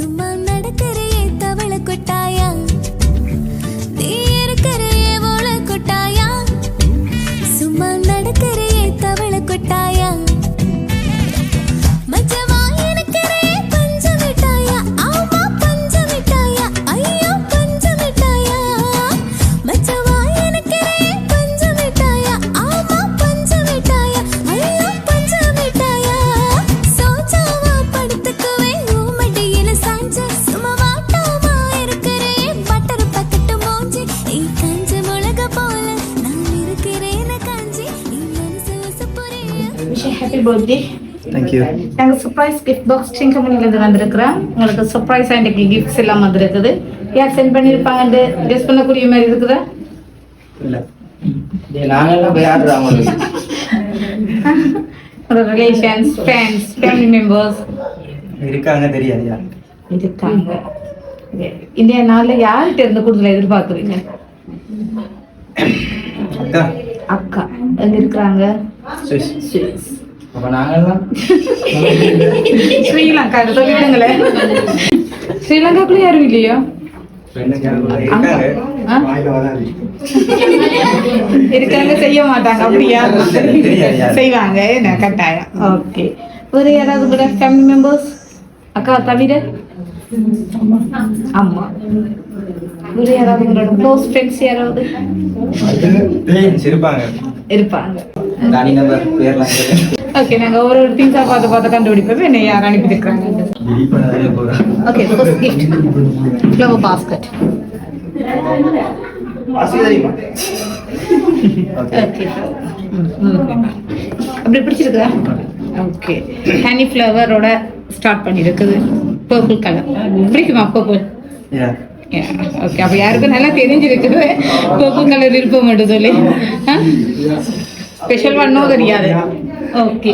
சும்மா happy birthday thank you நாங்கள் surprise gift box சிங் கம்பெனிலேருந்து வந்திருக்கிறோம். உங்களுக்கு சர்ப்ரைஸ் இன்றைக்கு கிஃப்ட்ஸ் எல்லாம் வந்திருக்குது. யார் சென்ட் பண்ணியிருப்பாங்கன்னு கெஸ் பண்ணக்கூடிய மாதிரி இருக்குதா? இல்லை. நாங்கெல்லாம் போய் ஆடுறோம் அவங்களுக்கு ரிலேஷன்ஸ் ஃப்ரெண்ட்ஸ் ஃபேமிலி மெம்பர்ஸ் இருக்காங்க தெரியாது யார் இருக்காங்க. இந்திய நாளில் யார்கிட்ட இருந்து கூடுதலாக எதிர்பார்க்குறீங்க? அக்கா. அக்கா. எங்க இருக்கிறாங்க? அப்ப நாங்கெல்லாம் ஸ்ரீலங்கா சொல்லிடுங்களேன் ஸ்ரீலங்காக்குள்ள யாரும் இல்லையா இருக்காங்க செய்ய மாட்டாங்க அப்படியா. செய்வாங்க என்ன கட்டாயம் ஓகே வேறு யாராவது கூட ஃபேமிலி மெம்பர்ஸ் அக்கா தவிர அம்மா வேறு யாராவது உங்களோட க்ளோஸ் ஃப்ரெண்ட்ஸ் யாராவது இருப்பாங்க இருப்பாங்க ஓகே நாங்க ஒரு ஒரு திங்ஸா பார்த்து பார்த்து கண்டுபிடிப்போம். என்ன யார் அனுப்பியிருக்காங்க delete okay first gift flower basket அப்படி பிடிச்சிருக்கா ஓகே ஹனி ஃப்ளவரோட ஸ்டார்ட் பண்ணியிருக்குது. பர்பிள் கலர் பிடிக்குமா பர்பிள் ஓகே அப்போ யாருக்கும் நல்லா தெரிஞ்சிருக்குது. பர்பிள் கலர் விருப்பம் மட்டும் சொல்லி. ஸ்பெஷல் பண்ணவும் தெரியாது okay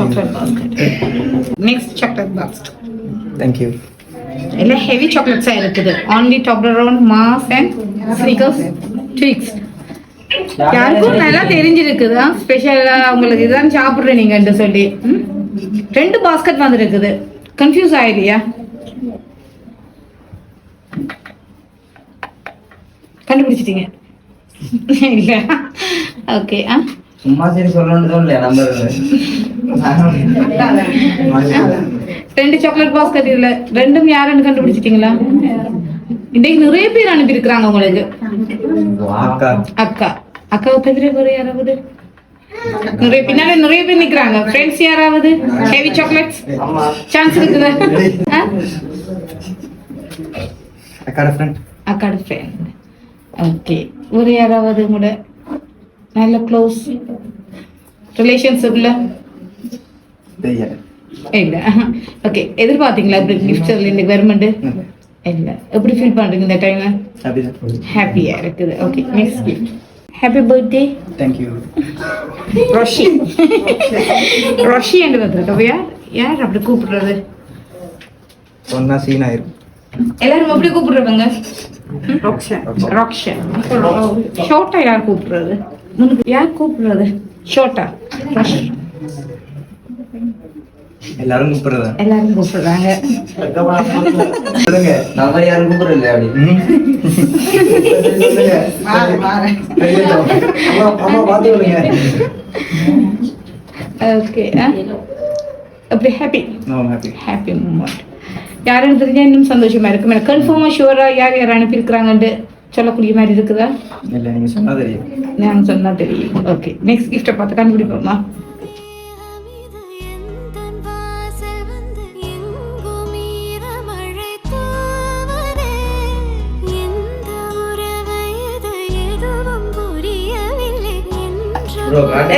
chocolate basket next chocolate box thank you எல்லாம் ஹெவி சாக்லேட்ஸாக இருக்குது. Only top around Mars and Snickers Twix யாருக்கும் நல்லா தெரிஞ்சிருக்குது? ஸ்பெஷலாக உங்களுக்கு இதுதான் சாப்பிட்றேன் நீங்கன்ட்டு சொல்லி? ரெண்டு பாஸ்கெட் வந்துருக்குது. கன்ஃபியூஸ் ஆயிடுயா கண்டுபிடிச்சிட்டீங்க. இல்லை. ஓகே ஆ? சும்மா சரி ரெண்டு சாக்லேட் இதுல ரெண்டும் யாருன்னு கண்டுபிடிச்சிட்டீங்களா? இன்னைக்கு நிறைய பேர் அனுப்பியிருக்கிறாங்க உங்களுக்கு. அக்கா. அக்கா. அக்காவை வேற யாராவது? நிறைய பின்னாடி நிறைய பேர் நிக்கிறாங்க. ஃப்ரெண்ட்ஸ் யாராவது? ஹெவி சாக்லேட்ஸ் சான்ஸ் இருக்குதா? அக்காட ஃப்ரெண்ட் அக்காட ஃப்ரெண்ட் ஓகே ஒரு யாராவது கூட நல்ல க்ளோஸ் ரிலேஷன்ஷிப்ல இல்ல ஓகே எதிர்பார்த்தீங்களா இப்படி கிஃப்ட் இந்த கவர்மெண்ட் இல்ல. எப்படி ஃபீல் பண்றீங்க இந்த டைம் ஹாப்பியா இருக்குது. Okay next gift happy birthday thank you Roshi Roshi என்று வந்திருக்கோம் யார் யார் அப்படி கூப்பிடுறது? சொன்னா சீன் ஆயிரும். எல்லாரும் எப்படி கூப்பிடுறவங்க? ராக்ஷன் ஷோட்டா யார் கூப்பிடுறது யார் கூப்பிடுறது ஷோட்டா எல்லாரும் கூப்பிடுறதா எல்லாரும் கூப்பிடுறாங்க நம்பர் யாரும் அப்படி ஓகே அப்படி ஹாப்பி ஹாப்பி ஹாப்பி மூமெண்ட் யாருன்னு தெரிஞ்சா இன்னும் சந்தோஷமா இருக்கும். எனக்கு கன்ஃபார்மா ஷுவரா யார் யார் அனுப்பியிருக்கிறாங்கன்ட்டு சொல்லக்கூடிய மாதிரி இருக்குதா? இல்லை நீங்க சொன்னா தெரியும். நான் சொன்னா தெரியும். ஓகே நெக்ஸ்ட் கிஃப்டை பார்த்து கண்டுபிடிப்போமா? அமிது எந்தன் வாசல் வந்து எங்கும் ஈரமழை தூவதே. எந்த உறவு இது எதுவும் புரியவில்லை என்று ப்ரோ காட்டு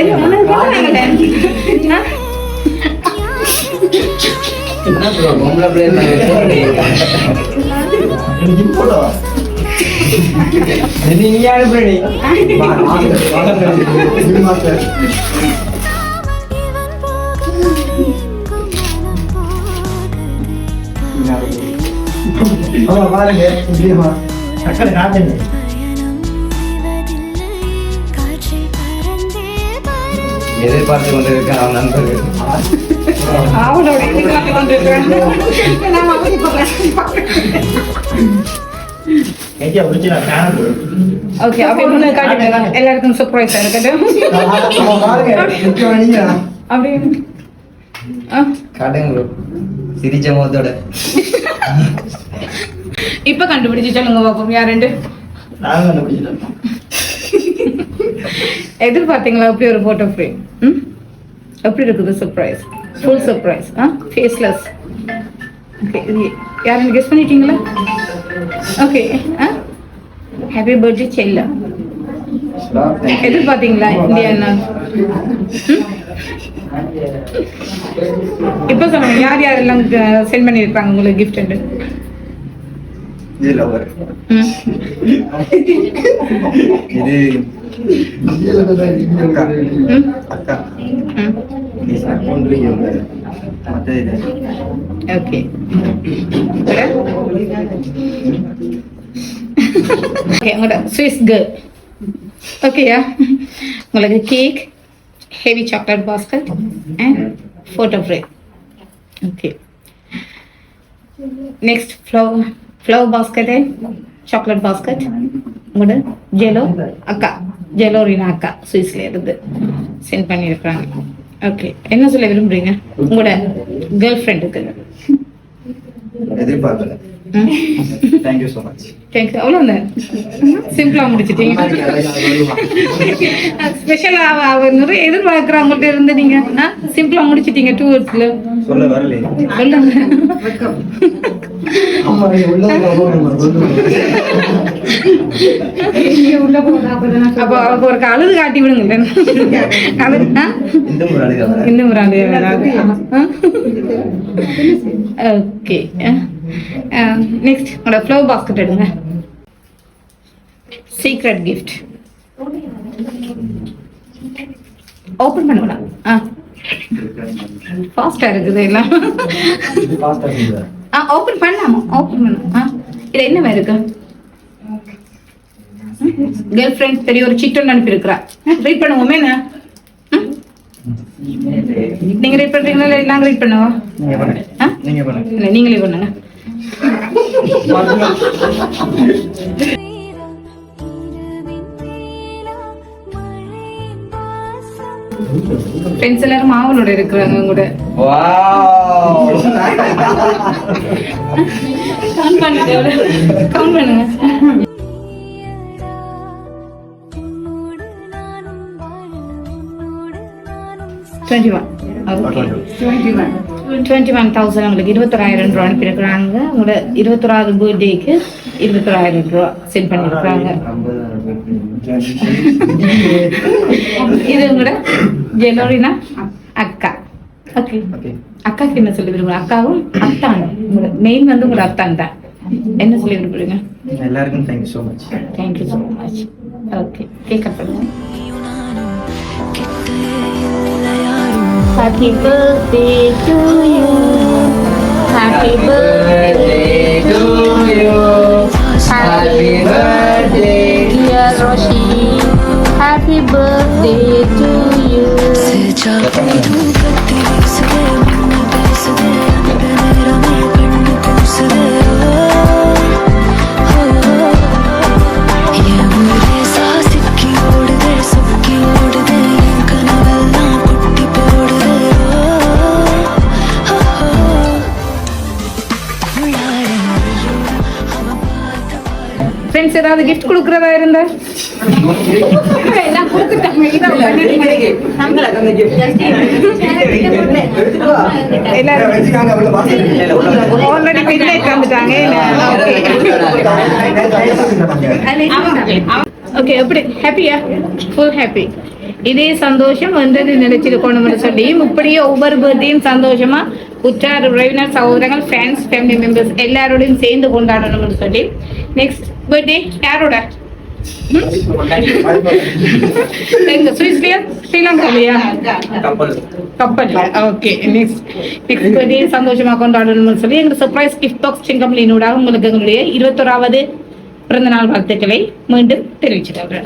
என்ன ப்ரோ பொம்பளை பிள்ளைங்க நீ அனுப்புற நீ இவன் பாருங்க காட்டுங்க எதிர்பார்த்து கொண்டிருக்க அவன் நண்பர்கள். ஓகே அப்ப முன்ன காட்டுங்க எல்லாருக்கும் சர்ப்ரைஸா இருக்கட்டும் அம்மா பாருங்க முக்கியம் நீங்க அப்படி ஆ, காட்டுங்க bro. சிரிச்ச முகத்தோட. இப்ப கண்டுபிடிச்சு சொல்லுங்க பாப்போம். யாருண்டு கண்டுபிடிச்சிட்டேன். எதிர்பார்த்தீங்களா? அப்படி ஒரு போட்டோ ஃப்ரேம் ம்? எப்படி இருக்குது சர்ப்ரைஸ் ஃபுல் சர்ப்ரைஸ் ஆ ஃபேஸ்லெஸ் ஓகே இது யாருன்னு கெஸ் பண்ணிட்டீங்களா? ஓகே ஆ ஹாப்பி பர்த்டே செல்ல. எதிர்பார்த்தீங்களா இந்தியா இப்போ சொல்லுங்க யார் யாரெல்லாம் சென்ட் பண்ணியிருப்பாங்க உங்களுக்கு கிஃப்ட் இது அக்கா. ம் அக்கா ம் ஒன்று இவங்க மற்ற இது ஓகே ஓகே உங்களோட ஸ்விஸ் கேர்ள் ஓகேயா உங்களுக்கு cake heavy chocolate basket and photo frame okay next flower flower basket and chocolate basket உங்களோட ஜெலோ அக்கா ஜெலோரினா அக்கா சுவிஸ்ல இருந்து சென்ட் பண்ணியிருக்கிறாங்க ஓகே என்ன சொல்ல விரும்புறீங்க? உங்களோட கேர்ள் ஃப்ரெண்டுக்கு எதிர்பார்க்கல. தேங்க்யூ ஸோ மச் தேங்க்ஸ் அவ்வளோதான் சிம்பிளாக முடிச்சிட்டீங்க. ஸ்பெஷலாக அவ நிறைய எதிர்பார்க்குறவங்கள்ட்ட இருந்து நீங்க. சிம்பிளாக முடிச்சிட்டீங்க டூ வேர்ட்ஸில் சொல்ல வரல சொல்லுங்க. அம்மா நீங்க உள்ள அப்போ அவருக்கு ஒரு அழுது காட்டி விடுங்க? இந்த முறை ஓகே நெக்ஸ்ட் உங்களோட ஃப்ளவர் பாஸ்கெட் எடுங்க. சீக்ரெட் கிஃப்ட் ஓப்பன் பண்ணலாம் ஆ. ஃபாஸ்டா இருக்குது எல்லாம். ஆ ஓப்பன் பண்ணலாமா? ஓப்பன் பண்ணலாம். ஆ இது என்ன இருக்கு? கேர்ள் ஃப்ரெண்ட் பெரிய ஒரு சிட்டன் அனுப்பியிருக்கிறா ரீட் பண்ணுவோமே என்ன? நீங்க ரீட் பண்றீங்களா? இல்லை நாங்க ரீட் பண்ணவா? நீங்களே பண்ணுங்க. ஃப்ரெண்ட்ஸ் எல்லாரும் மாவலோட இருக்கிறாங்க கூட. கவுண்ட் பண்ணுங்க கவுண்ட் பண்ணுங்க உன்னோடு நானும் வாழ உன்னோடு நானும் twenty one twenty one thousand உங்களுக்கு இருபத்தொராயிரம் ரூபா அனுப்பியிருக்கிறாங்க உங்களோட இருபத்தொராவது பர்த்டேக்கு இருபத்தொராயிரம் ரூபா சென்ட் பண்ணியிருக்கிறாங்க இது உங்களோட ஜெலோரினா அக்கா ஓகே ஓகே அக்காக்கு என்ன சொல்லி விரும்புறீங்க அக்காவும் அத்தான் உங்களோட மெயின் வந்து உங்களோட அத்தான் தான் என்ன சொல்லி விரும்புறீங்க எல்லாருக்கும் thank you so much thank you so much okay cake cut பண்ணுங்க Happy birthday to you. Happy birthday to you. Happy birthday, dear Roshi. Happy birthday to you. 这迷途的。friends ஏதாவது கிஃப்ட் கொடுக்கறதா இருந்தா? எல்லாம் கொடுத்துட்டாங்க. ஆல்ரெடி வந்துட்டாங்க ஓகே எப்படி? ஹாப்பியா full happy இதே சந்தோஷம் வந்தது நினைச்சிருக்கணும்னு சொல்லி இப்படியே ஒவ்வொரு பர்த்டேயும் சந்தோஷமா உற்றார் உறவினர் சகோதரங்கள் ஃபேன்ஸ் ஃபேமிலி மெம்பர்ஸ் எல்லாரோடையும் சேர்ந்து கொண்டாடணும்னு சொல்லி நெக்ஸ்ட் பர்த்டே யாரோட எங்க சுவிஸ்லியா ஸ்ரீலங்காலையா கப்பல் ஓகே நெக்ஸ்ட் நெக்ஸ்ட் பர்த்டே சந்தோஷமா கொண்டாடணும்னு சொல்லி எங்க சர்ப்ரைஸ் கிஃப்ட் பாக்ஸ் சிங்கம்பலினூட உங்களுக்கு எங்களுடைய இருபத்தொராவது பிறந்த நாள் வாழ்த்துக்களை மீண்டும் தெரிவிச்சிட்டாங்க